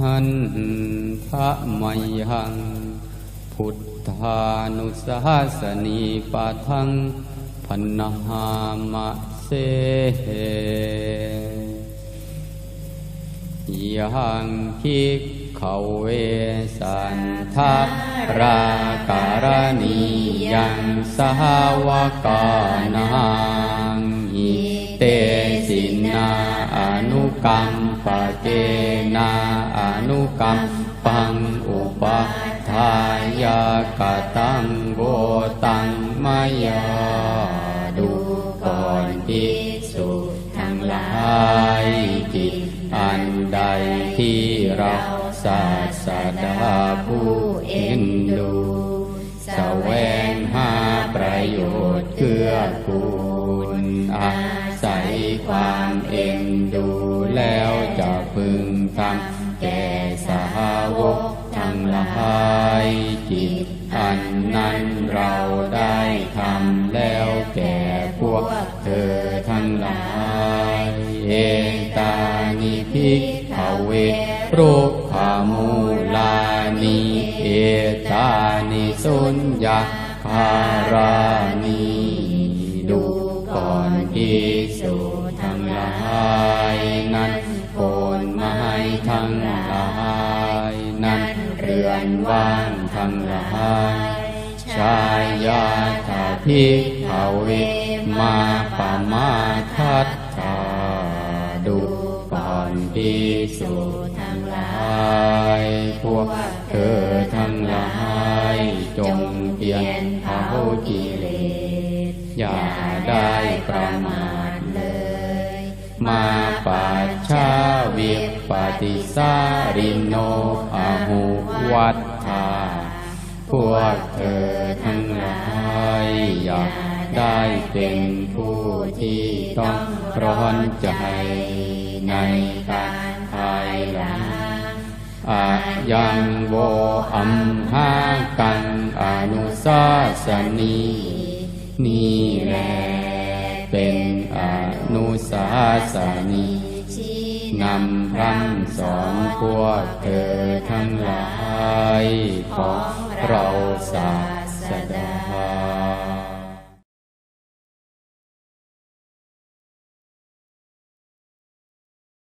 หันทะมยัง พุทธานุสาสนีปะทังพันนหามะเสยังคิกเขาเวสันทะราการณียังสหวกานังอิเตสินาอนุกรรมปเกนา นุกรรมปังอุปทายากตังโกตังมายาดูก่อนภิกษุทั้งหลายกิจอันใดที่เราศาสดาผู้เอ็นดูแสวงหาประโยชน์เกื้อกูลอาศัยความเอ็นดูแล้ว สาวกทั้งหลายกิจอันนั้นเราได้ทำแล้วแก่พวกเธอทั้งหลายเอตานิพิกขเวโรขามูลานิเอตานิสุญญาคารานิ เรือนว่างทั้งหลายชายาตาพิกขเวมาปามาทัตตาดูก่อนพิสุทั้งหลายพวกเธอทั้งหลายจงเปลี่ยนเผากิเลสอย่าได้ประมาท มาปัจชาวิปติสาริโนอาหุวัฏฐาพวกเธอทั้งหลายอยากได้เป็นผู้ที่ต้องร้อนใจในการภายหลังอายังโวอัมหากังอนุสาสนีนี่แหละ เป็นอนุสาสนีนำพรำสอนพวกเธอทั้งหลาย ของเราศาสดา